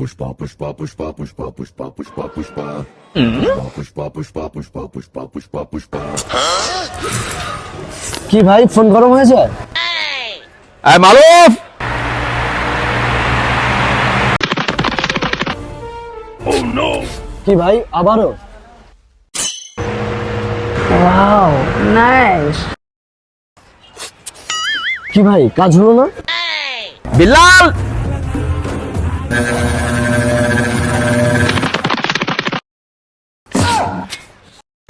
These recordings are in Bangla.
Pushpa, pushpa, pushpa, pushpa, pushpa, pushpa, pushpa. Pushpa, pushpa, pushpa, pushpa, pushpa, pushpa, pushpa. কি ভাই ফোন গরম হয়েছে এই মারুফ কি ভাই আবারও Wow, nice. কি ভাই কাজ হলো না বিল্লাল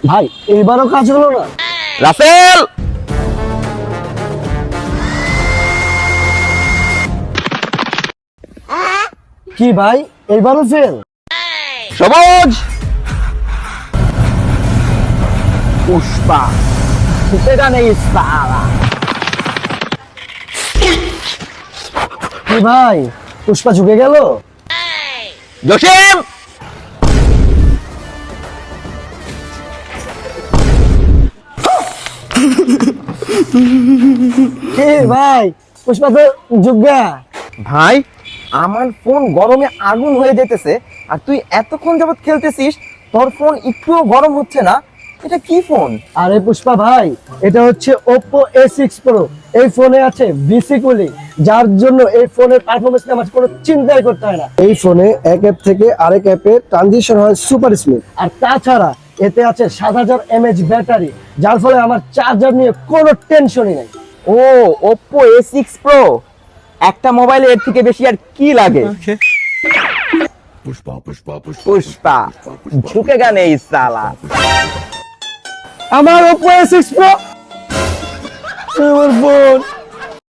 ভাই এইবারও কাজ হলো না? রাসেল! কি ভাই এইবারও ফেল সবুজ! পুষ্পা সেটা নেই কি ভাই পুষ্পা ঝুঁকে গেল? জসিম! ভাই? পুষ্পা তো ঝুঁকা ভাই আমার ফোন গরমে আগুন হয়ে যেতেছে আর তুই এতক্ষণ যাবত খেলতেছিস তোর ফোন একটুও গরম হচ্ছে না। এটা কি ফোন? আরে পুষ্পা ভাই এটা হচ্ছে Oppo A6 Pro এই ফোনে আছে বিসি কুলিং যার জন্য এই ফোনের পারফরমেন্স নিয়ে আমার কোনো চিন্তাই করতে হয় না। এই ফোনে এক অ্যাপ থেকে আরেক অ্যাপে ট্রানজিশন হয় সুপার স্মুথ আর তাছাড়া এতে আছে সাত হাজার এমএচ ব্যাটারি যার ফলে আমার চার্জার নিয়ে কোনো টেনশনই নেই। ও ওপ্পো এ সিক্স প্রো একটা মোবাইলে এর থেকে বেশি আর কি লাগে? Pushpa, pushpa, pushpa, পুষ্পা ঝুঁকে গানে এই সালা আমার Oppo A6 Pro? আমার ফোন